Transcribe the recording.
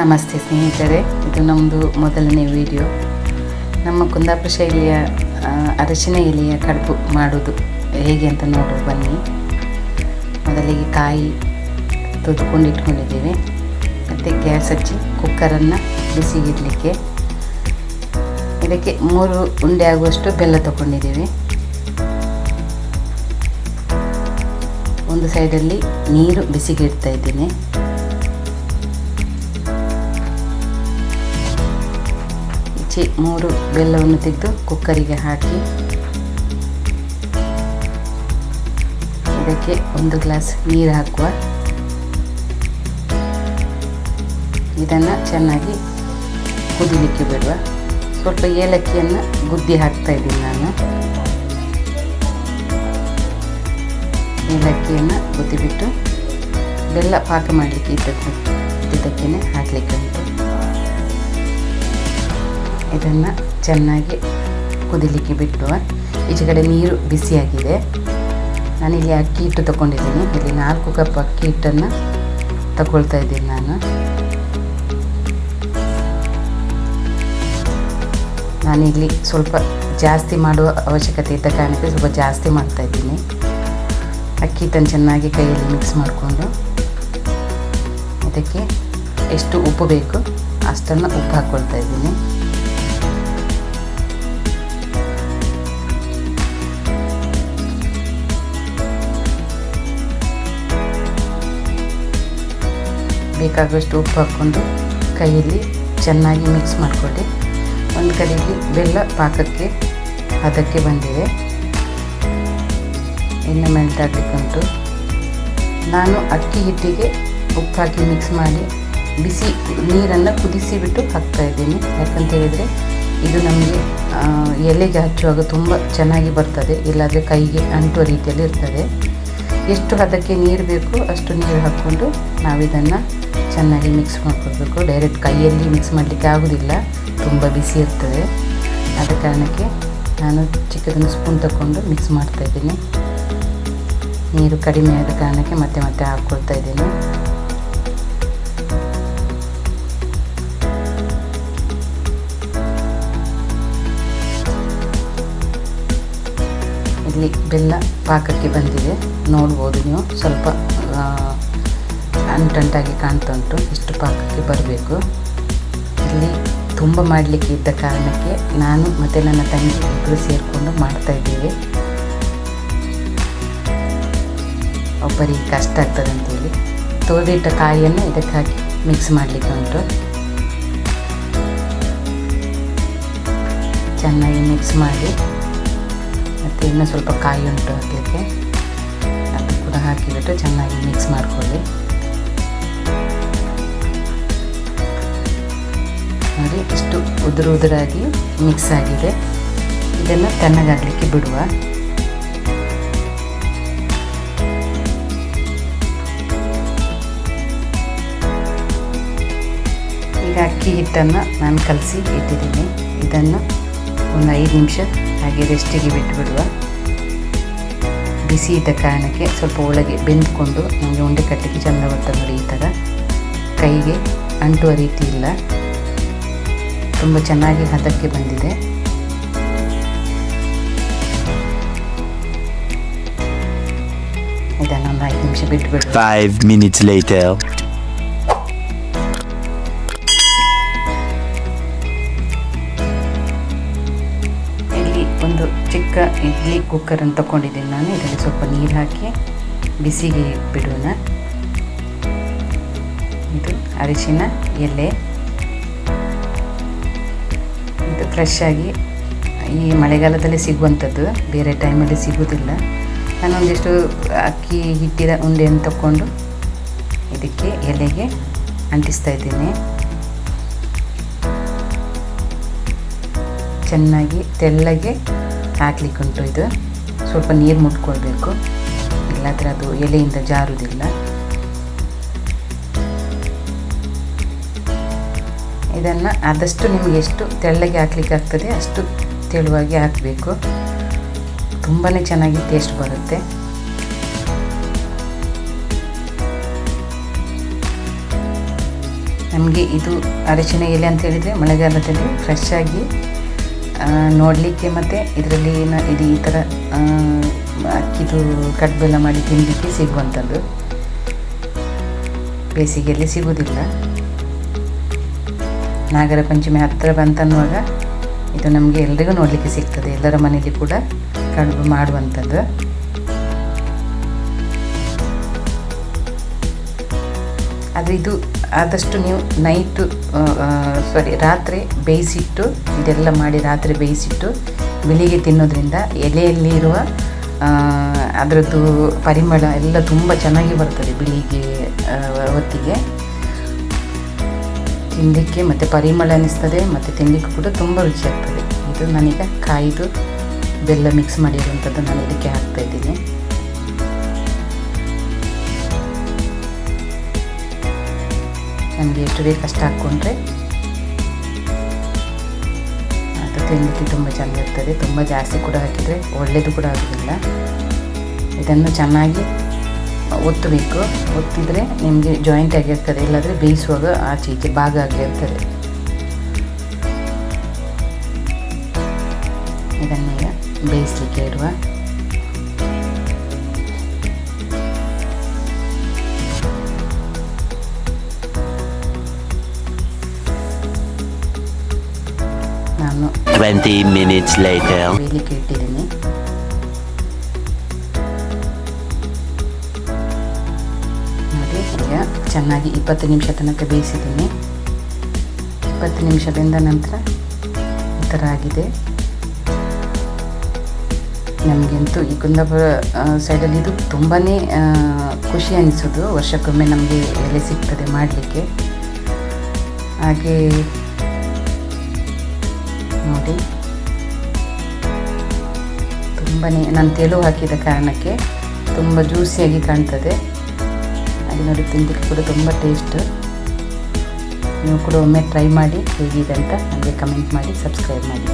ನಮಸ್ತೆ ಸ್ನೇಹಿತರೆ, ಇದು ನಮ್ಮದು ಮೊದಲನೇ ವಿಡಿಯೋ. ನಮ್ಮ ಕುಂದಾಪುರ ಶೈಲಿಯ ಅರಶಿನ ಎಲೆಯ ಕಡುಬು ಮಾಡೋದು ಹೇಗೆ ಅಂತ ನೋಡಿ ಬನ್ನಿ. ಮೊದಲಿಗೆ ಕಾಯಿ ತುದ್ಕೊಂಡು ಇಟ್ಕೊಂಡಿದ್ದೀವಿ. ಮತ್ತು ಗ್ಯಾಸ್ ಹಚ್ಚಿ ಕುಕ್ಕರನ್ನು ಬಿಸಿಗಿಡಲಿಕ್ಕೆ. ಇದಕ್ಕೆ ಮೂರು ಉಂಡೆ ಆಗುವಷ್ಟು ಬೆಲ್ಲ ತಗೊಂಡಿದ್ದೀವಿ. ಒಂದು ಸೈಡಲ್ಲಿ ನೀರು ಬಿಸಿಗಿಡ್ತಾ ಇದ್ದೇನೆ. ಈಚೆ ಮೂರು ಬೆಲ್ಲವನ್ನು ತೆಗೆದು ಕುಕ್ಕರಿಗೆ ಹಾಕಿ ಇದಕ್ಕೆ ಒಂದು ಗ್ಲಾಸ್ ನೀರು ಹಾಕುವ. ಇದನ್ನು ಚೆನ್ನಾಗಿ ಕುದಿಲಿಕ್ಕೆ ಬಿಡುವ. ಸ್ವಲ್ಪ ಏಲಕ್ಕಿಯನ್ನು ಗುದ್ದಿ ಹಾಕ್ತಾ ಇದ್ದೀನಿ ನಾನು. ಏಲಕ್ಕಿಯನ್ನು ಕುದಿಬಿಟ್ಟು ಬೆಲ್ಲ ಪಾಕ ಮಾಡಲಿಕ್ಕೆ ಇದ್ದಕ್ಕೆ ಇದಕ್ಕೇ ಹಾಕಲಿಕ್ಕೆ ಉಂಟು. ಇದನ್ನು ಚೆನ್ನಾಗಿ ಕುದಿಲಿಕ್ಕೆ ಬಿಟ್ಟು ಈಚೆ ಕಡೆ ನೀರು ಬಿಸಿಯಾಗಿದೆ. ನಾನಿಲ್ಲಿ ಅಕ್ಕಿ ಹಿಟ್ಟು ತಗೊಂಡಿದ್ದೀನಿ. ಇಲ್ಲಿ ನಾಲ್ಕು ಕಪ್ ಅಕ್ಕಿ ಹಿಟ್ಟನ್ನು ತಗೊಳ್ತಾ ಇದ್ದೀನಿ ನಾನು. ನಾನಿಲ್ಲಿ ಸ್ವಲ್ಪ ಜಾಸ್ತಿ ಮಾಡುವ ಅವಶ್ಯಕತೆ ಇದ್ದ ಕಾರಣಕ್ಕೆ ಸ್ವಲ್ಪ ಜಾಸ್ತಿ ಮಾಡ್ತಾ ಇದ್ದೀನಿ. ಅಕ್ಕಿ ಹಿಟ್ಟನ್ನು ಚೆನ್ನಾಗಿ ಕೈಯಲ್ಲಿ ಮಿಕ್ಸ್ ಮಾಡಿಕೊಂಡು, ಅದಕ್ಕೆ ಎಷ್ಟು ಉಪ್ಪು ಬೇಕು ಅಷ್ಟನ್ನು ಉಪ್ಪು ಹಾಕ್ಕೊಳ್ತಾ ಇದ್ದೀನಿ. ಬೇಕಾಗುವಷ್ಟು ಉಪ್ಪು ಹಾಕ್ಕೊಂಡು ಕೈಯಲ್ಲಿ ಚೆನ್ನಾಗಿ ಮಿಕ್ಸ್ ಮಾಡಿಕೊಳ್ಳಿ ಒಂದು ಕಡೆಗೆ ಬೆಲ್ಲ ಪಾಕಕ್ಕೆ ಅದಕ್ಕೆ ಬಂದಿದೆ. ಎಣ್ಣೆ ಮೆಲ್ಟ್ ಉಂಟು ನಾನು ಅಕ್ಕಿ ಹಿಟ್ಟಿಗೆ ಉಪ್ಪು ಹಾಕಿ ಮಿಕ್ಸ್ ಮಾಡಿ ಬಿಸಿ ನೀರನ್ನು ಕುದಿಸಿ ಬಿಟ್ಟು ಹಾಕ್ತಾ ಇದ್ದೀನಿ. ಯಾಕಂತ ಹೇಳಿದರೆ ಇದು ನಮಗೆ ಎಲೆಗೆ ಹಚ್ಚುವಾಗ ತುಂಬ ಚೆನ್ನಾಗಿ ಬರ್ತದೆ. ಇಲ್ಲಾದರೆ ಕೈಗೆ ಅಂಟುವ ರೀತಿಯಲ್ಲಿ ಇರ್ತದೆ. ಎಷ್ಟು ಹದಕ್ಕೆ ನೀರು ಬೇಕು ಅಷ್ಟು ನೀರು ಹಾಕ್ಕೊಂಡು ನಾವಿದನ್ನು ಚೆನ್ನಾಗಿ ಮಿಕ್ಸ್ ಮಾಡ್ಕೊಳ್ಬೇಕು ಡೈರೆಕ್ಟ್ ಕೈಯಲ್ಲಿ ಮಿಕ್ಸ್ ಮಾಡಲಿಕ್ಕೆ ಆಗೋದಿಲ್ಲ. ತುಂಬ ಬಿಸಿ ಇರ್ತದೆ. ಆದ ಕಾರಣಕ್ಕೆ ನಾನು ಚಿಕ್ಕದೊಂದು ಸ್ಪೂನ್ ತಗೊಂಡು ಮಿಕ್ಸ್ ಮಾಡ್ತಾ ಇದ್ದೀನಿ. ನೀರು ಕಡಿಮೆ ಆದ ಕಾರಣಕ್ಕೆ ಮತ್ತೆ ಮತ್ತೆ ಹಾಕ್ಕೊಳ್ತಾ ಇದ್ದೀನಿ. ಇಲ್ಲಿ ಬೆಲ್ಲ ಪಾಕಕ್ಕೆ ಬಂದಿದೆ. ನೋಡ್ಬೋದು ನೀವು. ಸ್ವಲ್ಪ ಅಂಟಂಟಾಗಿ ಕಾಣ್ತಾ ಉಂಟು ಇಷ್ಟು ಪಾಕಕ್ಕೆ ಬರಬೇಕು. ಇಲ್ಲಿ ತುಂಬ ಮಾಡಲಿಕ್ಕೆ ಇದ್ದ ಕಾರಣಕ್ಕೆ ನಾನು ಮತ್ತು ನನ್ನ ತಂಗಿ ಇಬ್ಬರು ಸೇರಿಕೊಂಡು ಮಾಡ್ತಾ ಇದ್ದೀವಿ. ಒಬ್ಬರಿಗೆ ಕಷ್ಟ ಆಗ್ತದೆ ಅಂತೇಳಿ. ತೋದಿಟ್ಟ ಕಾಯಿಯನ್ನು ಇದಕ್ಕೆ ಹಾಕಿ ಮಿಕ್ಸ್ ಮಾಡಲಿಕ್ಕೆ ಉಂಟು. ಚೆನ್ನಾಗಿ ಮಿಕ್ಸ್ ಮಾಡಿ ಮತ್ತು ಇನ್ನೂ ಸ್ವಲ್ಪ ಕಾಯಿ ಉಂಟು ಹಾಕಲಿಕ್ಕೆ. ಅದು ಕೂಡ ಹಾಕಿಬಿಟ್ಟು ಚೆನ್ನಾಗಿ ಮಿಕ್ಸ್ ಮಾಡಿಕೊಳ್ಳಿ. ಉದುರು ಉದುರಾಗಿ ಮಿಕ್ಸ್ ಆಗಿದೆ. ಇದೆಲ್ಲ ತಣ್ಣಗಾಗಲಿಕ್ಕೆ ಬಿಡುವ. ಈಗ ಅಕ್ಕಿ ಹಿಟ್ಟನ್ನು ನಾನು ಕಲಸಿ ಇಟ್ಟಿದ್ದೀನಿ. ಇದನ್ನು ಒಂದು ಐದು ನಿಮಿಷ ಹಾಗೆ ರೆಸ್ಟಿಗೆ ಬಿಟ್ಟುಬಿಡುವ ಬಿಸಿ ಇದ್ದ ಕಾರಣಕ್ಕೆ ಸ್ವಲ್ಪ ಒಳಗೆ ಬೆಂದ್ಕೊಂಡು ನಮಗೆ ಉಂಡೆ ಕಟ್ಟಿಗೆ ಚಂದ ಬರ್ತದೆ ಈ ಥರ. ಕೈಗೆ ಅಂಟುವ ರೀತಿ ಇಲ್ಲ. ತುಂಬ ಚೆನ್ನಾಗಿ ಹದಕ್ಕೆ ಬಂದಿದೆ. ಇದನ್ನು ಒಂದು ಐದು ನಿಮಿಷ ಬಿಟ್ಬಿಟ್ಟು ಫೈವ್ ಮಿನಿಟ್ಸ್ ಲೇಟರ್ ಇಲ್ಲಿ ಒಂದು ಚಿಕ್ಕ ಇಡ್ಲಿ ಕುಕ್ಕರನ್ನು ತಗೊಂಡಿದ್ದೀನಿ ನಾನು. ಇದರಲ್ಲಿ ಸ್ವಲ್ಪ ನೀರು ಹಾಕಿ ಬಿಸಿಗೆ ಬಿಡೋಣ ಇದು ಅರಿಶಿನ ಎಲೆ ಫ್ರೆಶ್ ಆಗಿ ಈ ಮಳೆಗಾಲದಲ್ಲಿ ಸಿಗುವಂಥದ್ದು. ಬೇರೆ ಟೈಮಲ್ಲಿ ಸಿಗೋದಿಲ್ಲ. ನಾನೊಂದಿಷ್ಟು ಅಕ್ಕಿ, ಹಿಟ್ಟಿದ ಉಂಡೆಯನ್ನು ತಗೊಂಡು ಇದಕ್ಕೆ ಎಲೆಗೆ ಅಂಟಿಸ್ತಾ ಇದ್ದೀನಿ. ಚೆನ್ನಾಗಿ ತೆಳ್ಳಗೆ ಹಾಕ್ಲಿಕ್ಕುಂಟು ಇದು. ಸ್ವಲ್ಪ ನೀರು ಮುಟ್ಕೊಳ್ಬೇಕು. ಇಲ್ಲಾದರೆ ಅದು ಎಲೆಯಿಂದ ಜಾರುವುದಿಲ್ಲ ಇದನ್ನು ಆದಷ್ಟು ನಿಮಗೆ ಎಷ್ಟು ತೆಳ್ಳಗೆ ಹಾಕ್ಲಿಕ್ಕೆ ಆಗ್ತದೆ ಅಷ್ಟು ತೆಳುವಾಗಿ ಹಾಕಬೇಕು. ತುಂಬಾ ಚೆನ್ನಾಗಿ ಟೇಸ್ಟ್ ಬರುತ್ತೆ. ನಮಗೆ ಇದು ಅರಿಶಿನ ಎಲೆ ಅಂತ ಹೇಳಿದರೆ ಮಳೆಗಾಲದಲ್ಲಿ ಫ್ರೆಶ್ ಆಗಿ ನೋಡಲಿಕ್ಕೆ ಮತ್ತು ಇದರಲ್ಲಿ ಏನು ಇದು ಈ ಥರ ಅಕ್ಕಿದು ಕಡ್ಬೆಲ್ಲ ಮಾಡಿ ತಿನ್ನಲಿಕ್ಕೆ ಸಿಗುವಂಥದ್ದು. ಬೇಸಿಗೆಯಲ್ಲಿ ಸಿಗುವುದಿಲ್ಲ ನಾಗರ ಪಂಚಮಿ ಹತ್ತಿರ ಬಂತನ್ನುವಾಗ ಇದು ನಮಗೆ ಎಲ್ರಿಗೂ ನೋಡಲಿಕ್ಕೆ ಸಿಗ್ತದೆ, ಎಲ್ಲರ ಮನೆಯಲ್ಲಿ ಕೂಡ ಕಡುಬು ಮಾಡುವಂಥದ್ದು. ಆದರೆ ಇದು ಆದಷ್ಟು ನೀವು ನೈಟು ಸಾರಿ ರಾತ್ರಿ ಬೇಯಿಸಿಟ್ಟು, ಇದೆಲ್ಲ ಮಾಡಿ ರಾತ್ರಿ ಬೇಯಿಸಿಟ್ಟು ಬೆಳಿಗ್ಗೆ ತಿನ್ನೋದ್ರಿಂದ ಎಲೆಯಲ್ಲಿರುವ ಅದರದ್ದು ಪರಿಮಳ ಎಲ್ಲ ತುಂಬ ಚೆನ್ನಾಗಿ ಬರ್ತದೆ ಬೆಳಿಗ್ಗೆ ಹೊತ್ತಿಗೆ. ತಿನ್ನಲಿಕ್ಕೆ ಮತ್ತು ಪರಿಮಳ ಅನ್ನಿಸ್ತದೆ ಮತ್ತು ತಿನ್ನಲಿಕ್ಕೆ ಕೂಡ ತುಂಬ ರುಚಿ ಆಗ್ತದೆ. ಇದು ನಾನೀಗ ಕಾಯ್ದು ಬೆಲ್ಲ ಮಿಕ್ಸ್ ಮಾಡಿರುವಂಥದ್ದು ನಾನು ಇದಕ್ಕೆ ಹಾಕ್ತಾ ಇದ್ದೀನಿ. ನನಗೆ ಎಷ್ಟು ಬೇಕು ಅಷ್ಟು ಹಾಕ್ಕೊಂಡ್ರೆ ಅದು ತಿನ್ನಲಿಕ್ಕೆ ತುಂಬ ಚೆಂದ ಇರ್ತದೆ. ತುಂಬ ಜಾಸ್ತಿ ಕೂಡ ಹಾಕಿದರೆ ಒಳ್ಳೆಯದು ಕೂಡ ಆಗೋದಿಲ್ಲ. ಇದನ್ನು ಚೆನ್ನಾಗಿ ಒತ್ತಬೇಕು. ಒತ್ತಿದರೆ ನಿಮಗೆ ಜಾಯಿಂಟ್ ಆಗಿರ್ತದೆ ಇಲ್ಲಾಂದರೆ ಬೇಯಿಸುವಾಗ ಆಚೆ ಈಚೆ ಭಾಗ ಆಗಿರ್ತದೆ. ಇದನ್ನೀಗ ಬೇಯಿಸಲಿಕ್ಕೆ ಇಡುವ ನಾನು 20 minutes later. ಬೇಯಲಿಕ್ಕೆ ಇಟ್ಟಿದ್ದೀನಿ. ಚೆನ್ನಾಗಿ ಇಪ್ಪತ್ತು ನಿಮಿಷ ತನಕ ಬೇಯಿಸಿದ್ದೀನಿ. ಇಪ್ಪತ್ತು ನಿಮಿಷ ಬೆಂದ ನಂತರ ಈ ಥರ ಆಗಿದೆ. ನಮಗಂತೂ ಈ ಕುಂದಾಪುರ ಸೈಡಲ್ಲಿ ಇದು ತುಂಬಾ ಖುಷಿ ಅನಿಸೋದು. ವರ್ಷಕ್ಕೊಮ್ಮೆ ನಮಗೆ ಎಲೆ ಸಿಗ್ತದೆ ಮಾಡಲಿಕ್ಕೆ. ಹಾಗೆ ನೋಡಿ. ತುಂಬಾ ನಾನು ತೆಳು ಹಾಕಿದ ಕಾರಣಕ್ಕೆ ತುಂಬ ಜ್ಯೂಸಿಯಾಗಿ ಕಾಣ್ತದೆ. ಹಾಗೆ ನೋಡಿ ಕೂಡ ತುಂಬ ಟೇಸ್ಟ್. ನೀವು ಕೂಡ ಒಮ್ಮೆ ಟ್ರೈ ಮಾಡಿ ಹೇಗಿದೆ ಅಂತ ನನಗೆ ಕಮೆಂಟ್ ಮಾಡಿ, ಸಬ್ಸ್ಕ್ರೈಬ್ ಮಾಡಿ.